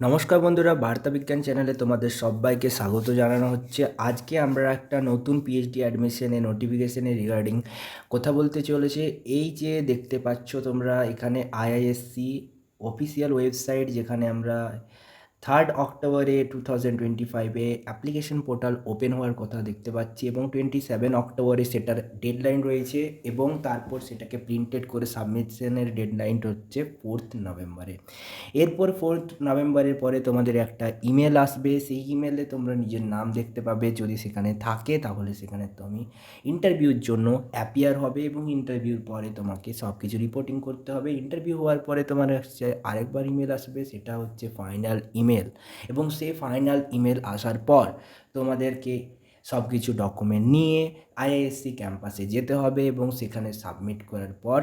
নমস্কার বন্ধুরা, বার্তা বিজ্ঞান চ্যানেলে তোমাদের সবাইকে স্বাগত জানানো হচ্ছে। আজকে আমরা একটা নতুন পিএইচডি অ্যাডমিশনে নোটিফিকেশনে রিগার্ডিং কথা বলতে চলেছে। এই যে দেখতে পাচ্ছ তোমরা, এখানে আইআইএসসি অফিসিয়াল ওয়েবসাইট যেখানে আমরা থার্ড অক্টোবরে টু থাউজেন্ড টোয়েন্টি ফাইভে অ্যাপ্লিকেশন পোর্টাল ওপেন হওয়ার কথা দেখতে পাচ্ছি এবং টোয়েন্টি সেভেন অক্টোবরে সেটার ডেডলাইন রয়েছে এবং তারপর সেটাকে প্রিন্টেড করে সাবমিশনের ডেডলাইন হচ্ছে ফোর্থ নভেম্বরে এরপর ফোর্থ নভেম্বরের পরে তোমাদের একটা ইমেল আসবে, সেই ইমেলে তোমরা নিজের নাম দেখতে পাবে, যদি সেখানে থাকে তাহলে সেখানে তুমি ইন্টারভিউর জন্য অ্যাপিয়ার হবে এবং ইন্টারভিউর পরে তোমাকে সব কিছু রিপোর্টিং করতে হবে। ইন্টারভিউ হওয়ার পরে তোমার হচ্ছে আরেকবার ইমেল আসবে, সেটা হচ্ছে ফাইনাল ইমেল এবং সে ফাইনাল ইমেল আসার পর তোমাদেরকে সব কিছু ডকুমেন্ট নিয়ে আইআইএসসি ক্যাম্পাসে যেতে হবে এবং সেখানে সাবমিট করার পর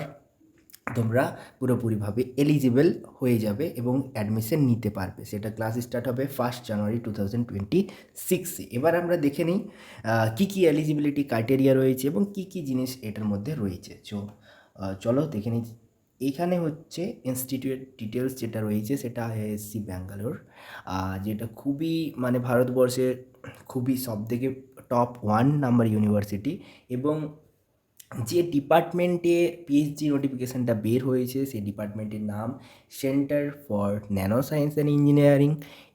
তোমরা পুরোপুরিভাবে এলিজিবল হয়ে যাবে এবং অ্যাডমিশন নিতে পারবে। সেটা ক্লাস স্টার্ট হবে first January two thousand twenty সিক্সে এবার আমরা দেখে নিই কী কী এলিজিবিলিটি ক্রাইটেরিয়া রয়েছে এবং কী কী জিনিস এটার মধ্যে রয়েছে। চো চলো দেখে নিই এখানে হচ্ছে ইনস্টিটিউট ডিটেলস যেটা রয়েছে সেটা আইআইএসসি ব্যাঙ্গালোর যেটা খুবই মানে ভারতবর্ষের খুবই সব থেকে টপ ওয়ান নাম্বার ইউনিভার্সিটি এবং যে ডিপার্টমেন্টে পিএইচডি নোটিফিকেশানটা বের হয়েছে সেই ডিপার্টমেন্টের নাম centre for nano science and engineering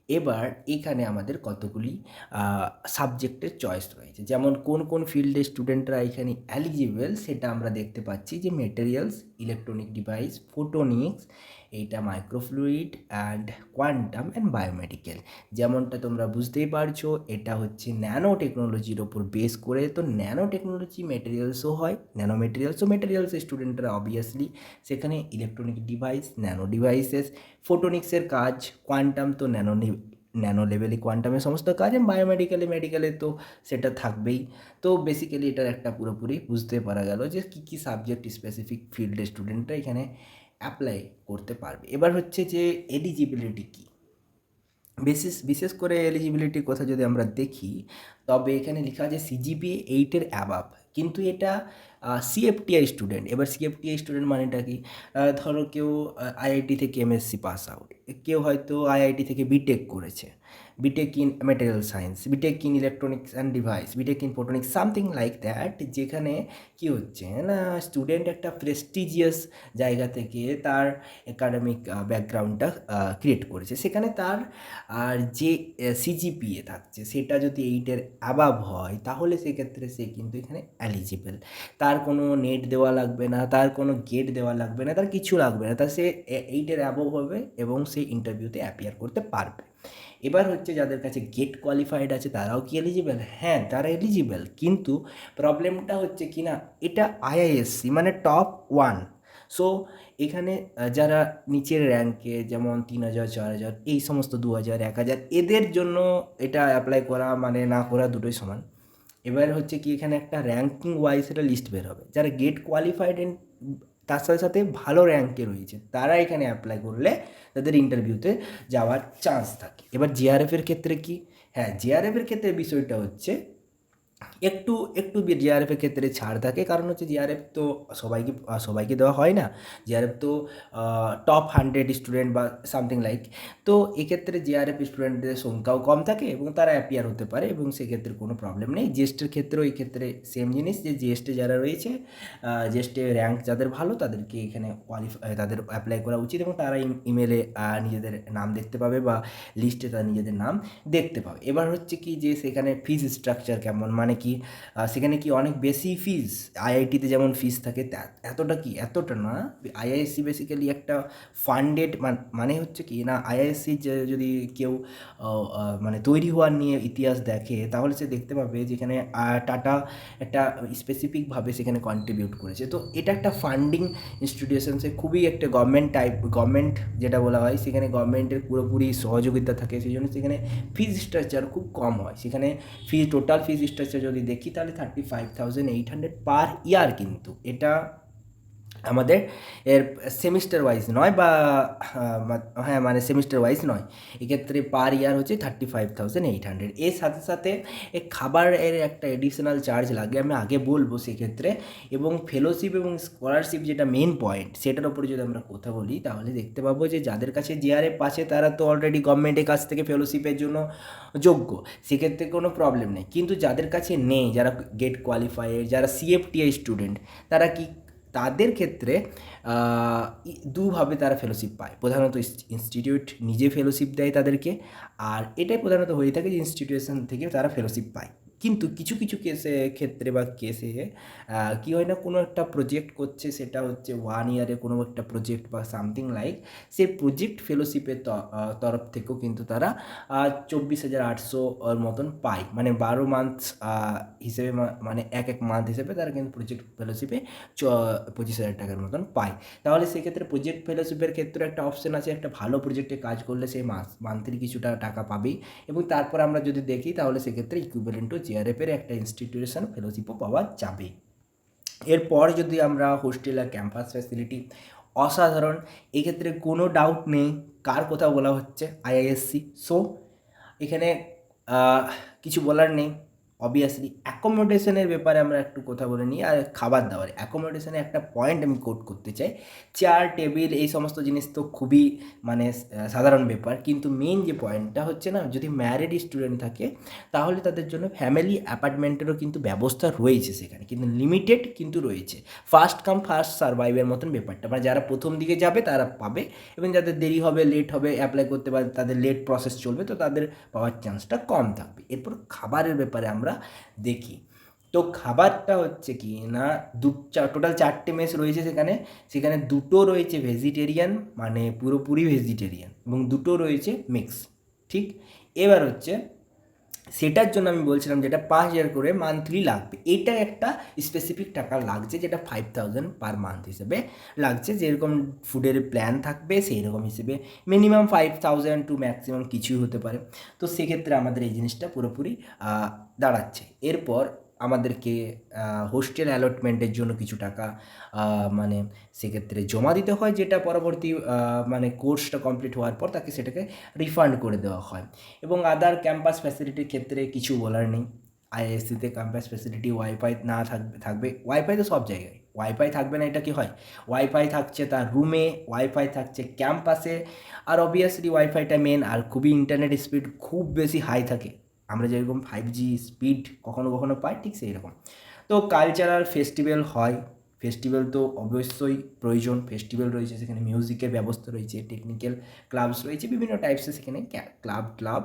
এবার এখানে আমাদের কতগুলি সাবজেক্টের চয়েস রয়েছে। যেমন কোন কোন ফিল্ডে স্টুডেন্টরা এখানে অ্যালিজিবল সেটা আমরা দেখতে পাচ্ছি যে মেটেরিয়ালস ইলেকট্রনিক ডিভাইস ফোটোনিক্স এইটা microfluid and quantum and biomedical যেমনটা তোমরা বুঝতেই পারছ, এটা হচ্ছে ন্যানো টেকনোলজির ওপর বেস করে। তো ন্যানো টেকনোলজি মেটেরিয়ালসও হয় ন্যানো মেটেরিয়ালসও মেটেরিয়ালস স্টুডেন্টরা অবভিয়াসলি সেখানে ইলেকট্রনিক ডিভাইস ন্যানো ডিভাইসেস ফোটোনিক্সের কাজ কোয়ান্টাম তো ন্যানো ন্যানো লেভেলে কোয়ান্টামের সমস্ত কাজ বায়োমেডিক্যালে মেডিকেলে তো সেটা থাকবেই। তো বেসিক্যালি এটার একটা পুরোপুরি বুঝতে পারা গেল যে কী কী সাবজেক্ট স্পেসিফিক ফিল্ডের স্টুডেন্টরা এখানে অ্যাপ্লাই করতে পারবে। এবার হচ্ছে যে এলিজিবিলিটি কী? বিশেষ বিশেষ করে এলিজিবিলিটির কথা যদি আমরা দেখি, তবে এখানে লেখা আছে সিজিপিএ এইটের অ্যাবাভ কিন্তু এটা সিএফটিআই স্টুডেন্ট এবার সিএফটিআই স্টুডেন্ট মানেটা কি? ধরো কেউ আইআইটি থেকে এমএসসি পাস আউট কেউ হয়তো আইআইটি থেকে বিটেক করেছে। BTech in material science BTech in electronics and device BTech in photonics something like that যেখানে কি হচ্ছে না স্টুডেন্ট একটা প্রেস্টিজিয়াস জায়গা থেকে তার একাডেমিক ব্যাকগ্রাউন্ডটা ক্রিয়েট করেছে। সেখানে তার, আর যে সিজিপিএ থাকছে, সেটা যদি এইটের অ্যাবাভ হয়, তাহলে সেক্ষেত্রে সে কিন্তু এখানে এলিজিবল তার কোনো নেট দেওয়া লাগবে না, তার কোনো গেট দেওয়া লাগবে না, তার কিছু লাগবে না। তা সে এইটের অ্যাবভ হবে এবং সে ইন্টারভিউতে অ্যাপিয়ার করতে পারবে। এবার হচ্ছে যাদের কাছে গেট কোয়ালিফাইড আছে, তারাও কি এলিজিবেল হ্যাঁ তারা এলিজিবেল কিন্তু প্রবলেমটা হচ্ছে কি না, এটা আইআইএসসি মানে টপ ওয়ান সো এখানে যারা নিচের র্যাঙ্কে যেমন তিন হাজার, চার হাজার, এই সমস্ত দু হাজার, এক হাজার, এদের জন্য এটা অ্যাপ্লাই করা মানে না করা দুটোই সমান। এবার হচ্ছে কি, এখানে একটা র্যাঙ্কিং ওয়াইজ একটা লিস্ট বের হবে। যারা গেট কোয়ালিফাইড তার সাথে সাথে ভালো র্যাঙ্কে রয়েছে। তারা এখানে অ্যাপ্লাই করলে তাদের ইন্টারভিউতে যাওয়ার চান্স থাকে। এবার জিআরএফের ক্ষেত্রে কি? হ্যাঁ জিআরএফের ক্ষেত্রে বিষয়টা হচ্ছে একটু একটু জিআরএফের ক্ষেত্রে ছাড় থাকে। কারণ হচ্ছে জিআরএফ তো সবাইকে সবাইকে দেওয়া হয় না। জিআরএফ তো টপ হান্ড্রেড স্টুডেন্ট বা সামথিং লাইক তো এক্ষেত্রে জিআরএফ স্টুডেন্টদের সংখ্যাও কম থাকে এবং তারা অ্যাপিয়ার হতে পারে এবং সেক্ষেত্রে কোনো প্রবলেম নেই। জিএসটির ক্ষেত্রেও এই ক্ষেত্রে সেম জিনিস যে জিএসটি যারা রয়েছে জিএসটি র্যাঙ্ক যাদের ভালো তাদেরকে এখানে কোয়ালিফাই তাদের অ্যাপ্লাই করা উচিত এবং তারা ইমেলে নিজেদের নাম দেখতে পাবে বা লিস্টে তারা নিজেদের নাম দেখতে পাবে। এবার হচ্ছে কি যে সেখানে ফিজ স্ট্রাকচার কেমন? মানে কি সেখানে কি অনেক বেশি ফিজ আইআইটিতে যেমন ফিজ থাকে এতটা কি? এতটা না। আইআইএসসি বেসিক্যালি একটা ফান্ডেড মানে হচ্ছে কি না আইআইএসসি যদি কেউ মানে তৈরি হওয়ার নিয়ে ইতিহাস দেখে, তাহলে সে দেখতে পাবে যেখানে টাটা একটা স্পেসিফিকভাবে সেখানে কন্ট্রিবিউট করেছে। তো এটা একটা ফান্ডিং ইনস্টিটিউশনসে খুবই একটা গভর্নমেন্ট টাইপ গভর্নমেন্ট যেটা বলা হয়, সেখানে গভর্নমেন্টের পুরোপুরি সহযোগিতা থাকে, সেই জন্য সেখানে ফিজ স্ট্রাকচার খুব কম হয়। সেখানে ফি টোটাল ফিজ স্ট্রাকচার যদি দেখি তাহলে thirty five thousand eight hundred per year কিন্তু। এটা আমাদের এর সেমিস্টার ওয়াইজ নয় বা হ্যাঁ মানে সেমিস্টার ওয়াইজ নয়। এক্ষেত্রে পার ইয়ার হচ্ছে thirty five thousand eight hundred এর সাথে সাথে এ খাবারের একটা এডিশনাল চার্জ লাগে, আমি আগে বলব সেক্ষেত্রে। এবং ফেলোশিপ এবং স্কলারশিপ যেটা মেন পয়েন্ট সেটার উপরে যদি আমরা কথা বলি, তাহলে দেখতে পাবো যে যাদের কাছে জিআরএফ আছে তারা তো অলরেডি গভর্নমেন্টের কাছ থেকে ফেলোশিপের জন্য যোগ্য, সেক্ষেত্রে কোনো প্রবলেম নেই। কিন্তু যাদের কাছে নেই, যারা গেট কোয়ালিফায়ার যারা সিএফটিআই স্টুডেন্ট তারা কি তাদের ক্ষেত্রে দুভাবে তারা ফেলোশিপ পায়। প্রধানত ইনস্টিটিউট নিজে ফেলোশিপ দেয় তাদেরকে, আর এটাই প্রধানত হয়ে থাকে যে ইনস্টিটিউশন থেকে তারা ফেলোশিপ পায়। কিন্তু কিছু কিছু কেসে ক্ষেত্রে বা কেসে কী হয় না, কোনো একটা প্রজেক্ট করছে, সেটা হচ্ছে ওয়ান ইয়ারে কোনো একটা প্রজেক্ট বা সামথিং লাইক সে প্রজেক্ট ফেলোশিপের তরফ থেকেও কিন্তু তারা চব্বিশ হাজার আটশো মতন পায়। মানে বারো মান্থ হিসেবে মানে এক এক মান্থ হিসেবে তারা কিন্তু প্রজেক্ট ফেলোশিপে চ, পঁচিশ হাজার টাকার মতন পায়। তাহলে সেক্ষেত্রে প্রজেক্ট ফেলোশিপের ক্ষেত্রে একটা অপশন আছে, একটা ভালো প্রজেক্টে কাজ করলে সেই মাস মান্থলি কিছুটা টাকা পাবেই। এবং তারপর আমরা যদি দেখি, তাহলে সেক্ষেত্রে ইকুইভ্যালেন্ট টু জিআরএফের একটা ইনস্টিটিউশন ফেলোশিপও পাওয়া যাবে। এরপর যদি আমরা হোস্টেল আর ক্যাম্পাস ফ্যাসিলিটি অসাধারণ। এক্ষেত্রে কোনো ডাউট নেই, কার কথা বলা হচ্ছে? আইআইএসসি সো এখানে কিছু বলার নেই। অবভিয়াসলি অ্যাকোমোডেশনের ব্যাপারে আমরা একটু কথা বলে নিই, আর খাবার দাবার। অ্যাকোমোডেশনে একটা পয়েন্ট আমি কোট করতে চাই। চেয়ার টেবিল এই সমস্ত জিনিস তো খুবই মানে সাধারণ ব্যাপার। কিন্তু মেন যে পয়েন্টটা হচ্ছে না, যদি ম্যারিড স্টুডেন্ট থাকে, তাহলে তাদের জন্য ফ্যামিলি অ্যাপার্টমেন্টেরও কিন্তু ব্যবস্থা রয়েছে সেখানে। কিন্তু লিমিটেড কিন্তু রয়েছে। ফার্স্ট কাম ফার্স্ট সার্ভাইভের মতন ব্যাপারটা। মানে যারা প্রথম দিকে যাবে, তারা পাবে। এবং যাদের দেরি হবে লেট হবে অ্যাপ্লাই করতে পারে তাদের লেট প্রসেস চলবে, তো তাদের পাওয়ার চান্সটা কম থাকবে। এরপর খাবারের ব্যাপারে আমরা দেখি। তো খাবারটা হচ্ছে কি না, দু টোটাল চারটে মেস রয়েছে সেখানে। সেখানে দুটো রয়েছে ভেজিটেরিয়ান মানে পুরোপুরি ভেজিটেরিয়ান এবং দুটো রয়েছে মিক্স ঠিক? এবার হচ্ছে সেটার জন্য আমি বলছিলাম যেটা পাঁচ হাজার করে মান্থলি লাগবে। এটা একটা স্পেসিফিক টাকা লাগছে যেটা ফাইভ থাউজেন্ড পার মান্থ হিসেবে লাগছে। যেরকম ফুডের প্ল্যান থাকবে সেই রকম হিসেবে minimum five thousand to maximum কিছুই হতে পারে। তো সেক্ষেত্রে আমাদের এই জিনিসটা পুরোপুরি দাঁড়াচ্ছে। এরপর আমাদেরকে হোস্টেল অ্যালটমেন্টের জন্য কিছু টাকা মানে সেক্ষেত্রে জমা দিতে হয়, যেটা পরবর্তী মানে কোর্সটা কমপ্লিট হওয়ার পর তাকে সেটাকে রিফান্ড করে দেওয়া হয়। এবং আদার ক্যাম্পাস ফ্যাসিলিটির ক্ষেত্রে কিছু বলার নেই। আইএসসিতে ক্যাম্পাস ফ্যাসিলিটি ওয়াইফাই না থাকবে থাকবে। ওয়াইফাই তো সব জায়গায়। ওয়াইফাই থাকবে না, এটা কি হয়? ওয়াইফাই থাকছে তার রুমে ওয়াইফাই থাকছে ক্যাম্পাসে আর অবভিয়াসলি ওয়াইফাইটা মেন আর খুবই ইন্টারনেট স্পিড খুব বেশি হাই থাকে। আমরা যেরকম ফাইভ জি স্পিড কখনো কখনো পাই, ঠিক সেই রকম তো কালচারাল ফেস্টিভ্যাল হয়। ফেস্টিভ্যাল তো অবশ্যই প্রয়োজন। ফেস্টিভ্যাল রয়েছে, সেখানে মিউজিকের ব্যবস্থা রয়েছে টেকনিক্যাল ক্লাবস রয়েছে, বিভিন্ন টাইপসের সেখানে ক্লাব ক্লাব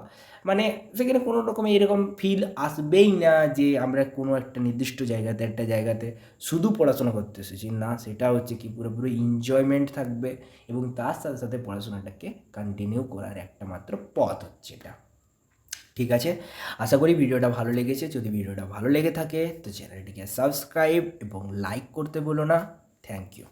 মানে সেখানে কোনো রকম এরকম ফিল আসবেই না যে আমরা কোনো একটা নির্দিষ্ট জায়গাতে, একটা জায়গাতে শুধু পড়াশোনা করতে এসেছি। না, সেটা হচ্ছে কি পুরোপুরি এনজয়মেন্ট থাকবে এবং তার সাথে সাথে পড়াশোনাটাকে কন্টিনিউ করার একটা মাত্র পথ হচ্ছে এটা। ঠিক আছে? আশা করি ভিডিওটা ভালো লেগেছে। যদি ভিডিওটা ভালো লেগে থাকে, তো চ্যানেলটিকে সাবস্ক্রাইব এবং লাইক করতে বলো না। Thank you